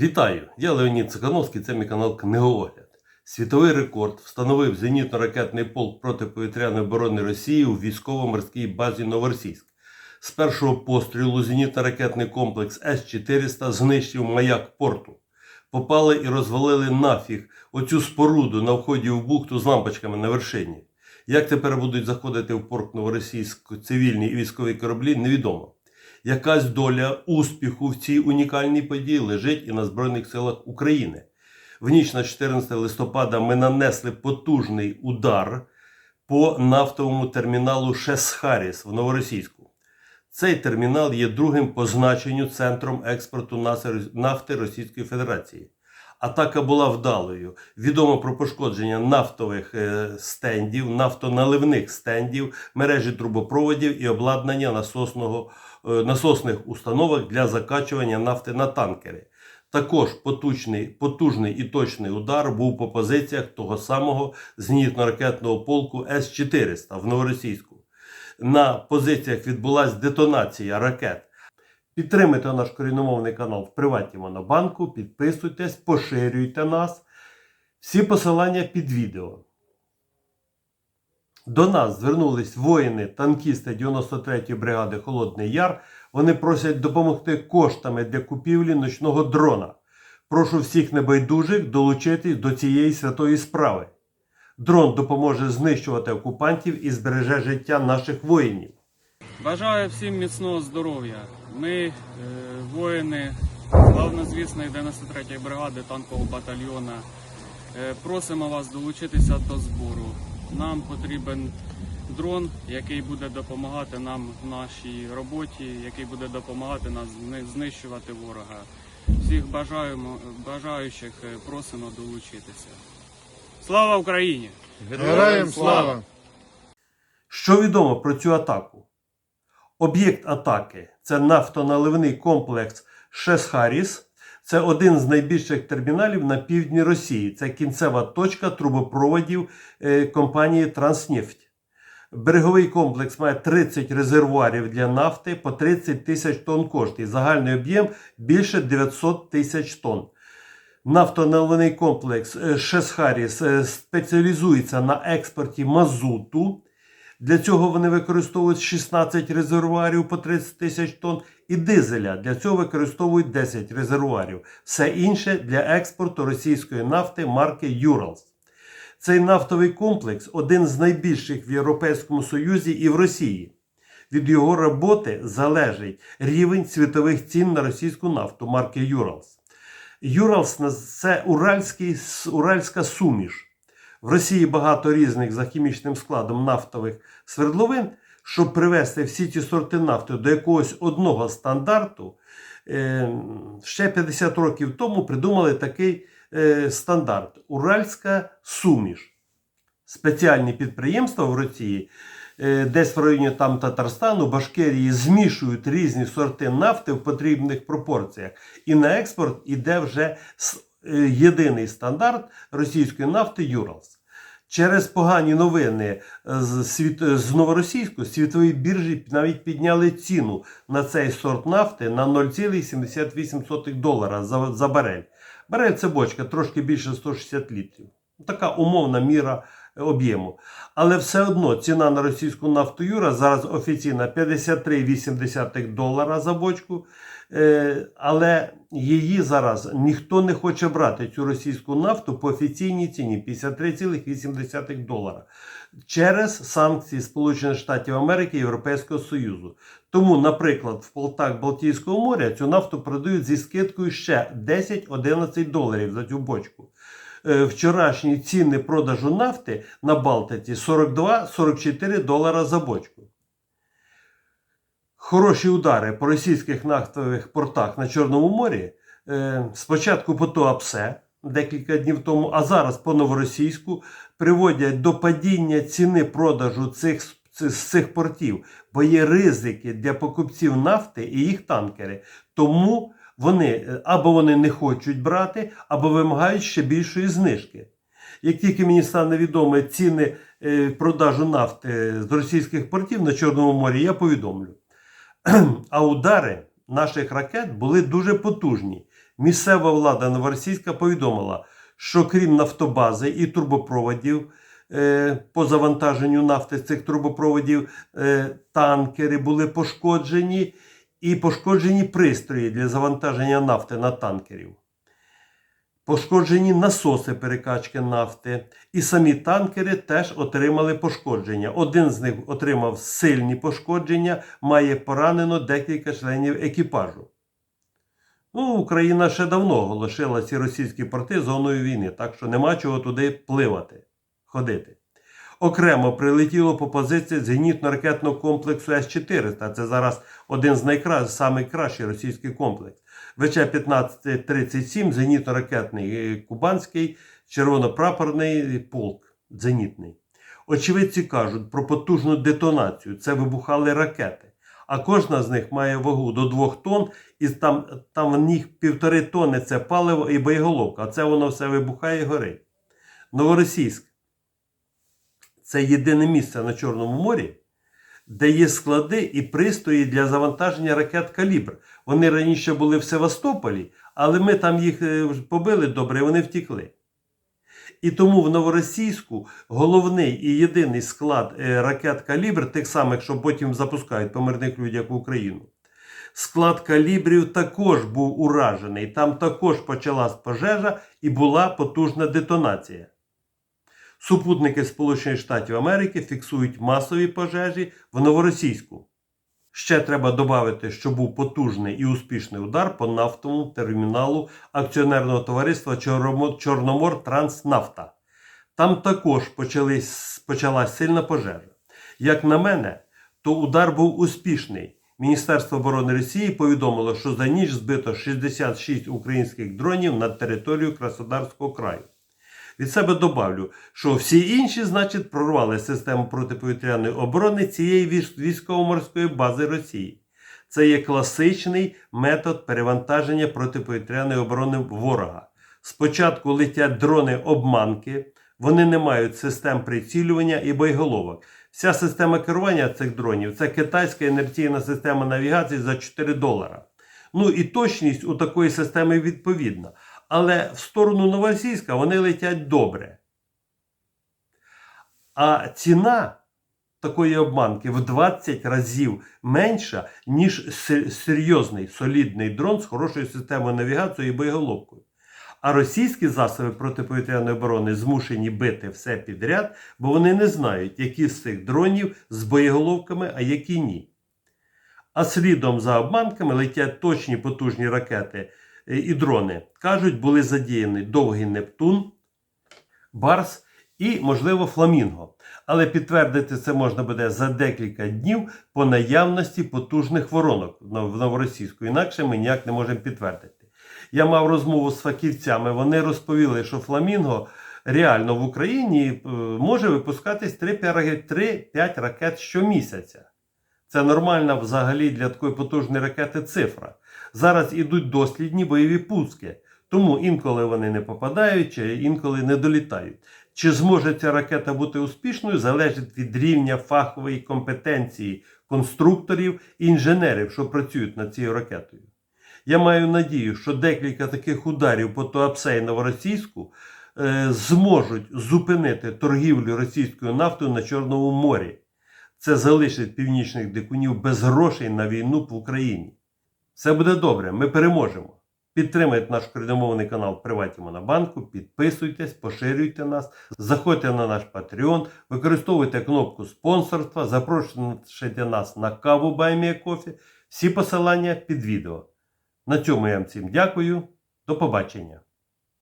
Вітаю! Я Леонід Цикановський, це мій канал Книгоогляд. Світовий рекорд встановив зенітно-ракетний полк протиповітряної оборони Росії у військово-морській базі Новоросійськ. З першого пострілу зенітно-ракетний комплекс С-400 знищив маяк порту. Попали і розвалили нафіг оцю споруду на вході в бухту з лампочками на вершині. Як тепер будуть заходити в порт Новоросійськ цивільні і військові кораблі, невідомо. Якась доля успіху в цій унікальній події лежить і на Збройних силах України. В ніч на 14 листопада ми нанесли потужний удар по нафтовому терміналу Шесхаріс в Новоросійську. Цей термінал є другим по значенню центром експорту нафти Російської Федерації. Атака була вдалою. Відомо про пошкодження нафтових е, стендів, нафтоналивних стендів, мережі трубопроводів і обладнання насосного, е, насосних установок для закачування нафти на танкери. Також потужний, потужний і точний удар був по позиціях того самого зенітно-ракетного полку С-400 в Новоросійську. На позиціях відбулася детонація ракет. Підтримуйте наш корінномовний канал в приватній монобанку, підписуйтесь, поширюйте нас. Всі посилання під відео. До нас звернулись воїни, танкісти 93-ї бригади Холодний Яр. Вони просять допомогти коштами для купівлі ночного дрона. Прошу всіх небайдужих долучитись до цієї святої справи. Дрон допоможе знищувати окупантів і збереже життя наших воїнів. Бажаю всім міцного здоров'я. Ми, е, воїни славнозвісної 93-ї бригади танкового батальйона, е, просимо вас долучитися до збору. Нам потрібен дрон, який буде допомагати нам в нашій роботі, який буде допомагати нам знищувати ворога. Всіх бажаємо, бажаючих е, просимо долучитися. Слава Україні! Героям слава! Що відомо про цю атаку? Об'єкт атаки це нафтоналивний комплекс Шесхаріс. Це один з найбільших терміналів на півдні Росії. Це кінцева точка трубопроводів е, компанії Транснефть. Береговий комплекс має 30 резервуарів для нафти по 30 тисяч тонн коштує. Загальний об'єм більше 900 тисяч тонн. Нафтоналивний комплекс е, Шесхаріс е, спеціалізується на експорті мазуту. Для цього вони використовують 16 резервуарів по 30 тисяч тонн і дизеля. Для цього використовують 10 резервуарів. Все інше для експорту російської нафти марки Urals. Цей нафтовий комплекс один з найбільших в Європейському Союзі і в Росії. Від його роботи залежить рівень світових цін на російську нафту марки Urals. Urals – це уральський, уральська суміш. В Росії багато різних за хімічним складом нафтових свердловин. Щоб привести всі ці сорти нафти до якогось одного стандарту, е, ще 50 років тому придумали такий е, стандарт Уральська суміш. Спеціальні підприємства в Росії, е, десь в районі там Татарстану, Башкирії, змішують різні сорти нафти в потрібних пропорціях. І на експорт іде вже єдиний стандарт російської нафти Юралс. Через погані новини з, світ... з Новоросійську світові біржі навіть підняли ціну на цей сорт нафти на 0,78 долара за, за барель. Барель це бочка трошки більше 160 літрів. Така умовна міра е, об'єму. Але все одно ціна на російську нафту Юра зараз офіційна 53,8 долара за бочку. Е, але її зараз ніхто не хоче брати цю російську нафту по офіційній ціні 53,8 долара через санкції Сполучених Штатів Америки і Європейського Союзу. Тому, наприклад, в портах Балтійського моря цю нафту продають зі скидкою ще 10-11 доларів за цю бочку. Е, Вчорашні ціни продажу нафти на Балтиці 42-44 долара за бочку. Хороші удари по російських нафтових портах на Чорному морі. е, Спочатку по Туапсе декілька днів тому, а зараз по Новоросійську приводять до падіння ціни продажу цих, з цих портів, бо є ризики для покупців нафти і їх танкери. Тому вони е, або вони не хочуть брати, або вимагають ще більшої знижки. Як тільки мені стане відомо ціни е, продажу нафти з російських портів на Чорному морі, я повідомлю. А удари наших ракет були дуже потужні. Місцева влада новоросійська повідомила, що крім нафтобази і турбопроводів е, по завантаженню нафти цих трубопроводів, е, танкери були пошкоджені і пошкоджені пристрої для завантаження нафти на танкерів. Пошкоджені насоси перекачки нафти, і самі танкери теж отримали пошкодження. Один з них отримав сильні пошкодження, має поранено декілька членів екіпажу. Ну, Україна ще давно оголошила ці російські порти зоною війни, так що нема чого туди пливати, ходити. Окремо прилетіло по позиції зенітно-ракетного комплексу С-400. Це зараз один з найкращих, найкращий російський комплекс. ВЧ-1537, зенітно-ракетний е, кубанський, червонопрапорний полк зенітний. Очевидці кажуть про потужну детонацію. Це вибухали ракети. А кожна з них має вагу до 2 тонн, і там, там в них півтори тонни це паливо і боєголовка. А це воно все вибухає і горить. Новоросійськ це єдине місце на Чорному морі, де є склади і пристрої для завантаження ракет калібр. Вони раніше були в Севастополі, але ми там їх е, побили добре, і вони втікли. І тому в Новоросійську головний і єдиний склад е, ракет калібр, тих самих, що потім запускають по мирних людях в Україну. Склад калібрів також був уражений. Там також почалась пожежа і була потужна детонація. Супутники Сполучених Штатів Америки фіксують масові пожежі в Новоросійську. Ще треба додати, що був потужний і успішний удар по нафтовому терміналу акціонерного товариства Чорномор Транснафта. Там також почалась сильна пожежа. Як на мене, то удар був успішний. Міністерство оборони Росії повідомило, що за ніч збито 66 українських дронів над територією Краснодарського краю. Від себе добавлю, що всі інші, значить, прорвали систему протиповітряної оборони цієї військово-морської бази Росії. Це є класичний метод перевантаження протиповітряної оборони ворога. Спочатку летять дрони-обманки, вони не мають систем прицілювання і боєголовок. Вся система керування цих дронів це китайська інерційна система навігації за 4 долара. Ну і точність у такої системи відповідна. Але в сторону Новоросійська вони летять добре. А ціна такої обманки в 20 разів менша, ніж серйозний солідний дрон з хорошою системою навігації і боєголовкою. А російські засоби протиповітряної оборони змушені бити все підряд, бо вони не знають, які з цих дронів з боєголовками, а які ні. А слідом за обманками летять точні потужні ракети і дрони. Кажуть, були задіяні довгий Нептун, Барс і, можливо, Фламінго. Але підтвердити це можна буде за декілька днів по наявності потужних воронок в Новоросійську. Інакше ми ніяк не можемо підтвердити. Я мав розмову з фахівцями. Вони розповіли, що Фламінго реально в Україні е, може випускатись 3-5 ракет щомісяця. Це нормальна взагалі для такої потужної ракети цифра. Зараз ідуть дослідні бойові пуски, тому інколи вони не попадають, чи інколи не долітають. Чи зможе ця ракета бути успішною, залежить від рівня фахової компетенції конструкторів і інженерів, що працюють над цією ракетою. Я маю надію, що декілька таких ударів по Туапсе Новоросійську е, зможуть зупинити торгівлю російською нафтою на Чорному морі. Це залишить північних дикунів без грошей на війну в Україні. Все буде добре, ми переможемо. Підтримайте наш україномовний канал Приваті Монобанку, підписуйтесь, поширюйте нас, заходьте на наш Patreon, використовуйте кнопку спонсорства, запрошуйте нас на каву Баймія Кофі. Всі посилання під відео. На цьому я вам всім дякую. До побачення.